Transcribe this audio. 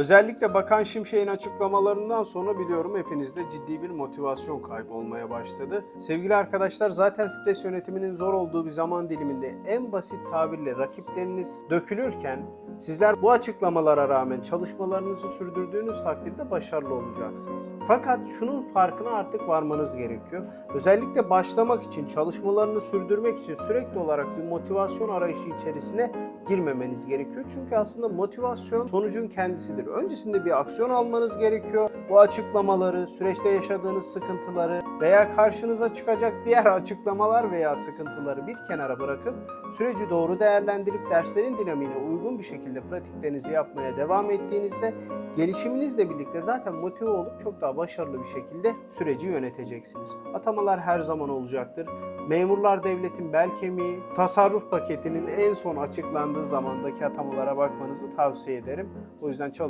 Özellikle Bakan Şimşek'in açıklamalarından sonra biliyorum hepinizde ciddi bir motivasyon kaybı olmaya başladı. Sevgili arkadaşlar zaten stres yönetiminin zor olduğu bir zaman diliminde en basit tabirle rakipleriniz dökülürken Sizler bu açıklamalara rağmen çalışmalarınızı sürdürdüğünüz takdirde başarılı olacaksınız. Fakat şunun farkına artık varmanız gerekiyor. Özellikle başlamak için, çalışmalarını sürdürmek için sürekli olarak bir motivasyon arayışı içerisine girmemeniz gerekiyor. Çünkü aslında motivasyon sonucun kendisidir. Öncesinde bir aksiyon almanız gerekiyor. Bu açıklamaları, süreçte yaşadığınız sıkıntıları veya karşınıza çıkacak diğer açıklamalar veya sıkıntıları bir kenara bırakıp süreci doğru değerlendirip derslerin dinamiğine uygun bir şekilde pratiklerinizi yapmaya devam ettiğinizde gelişiminizle birlikte zaten motive olup çok daha başarılı bir şekilde süreci yöneteceksiniz. Atamalar her zaman olacaktır. Memurlar devletin bel kemiği, tasarruf paketinin en son açıklandığı zamandaki atamalara bakmanızı tavsiye ederim. O yüzden çalış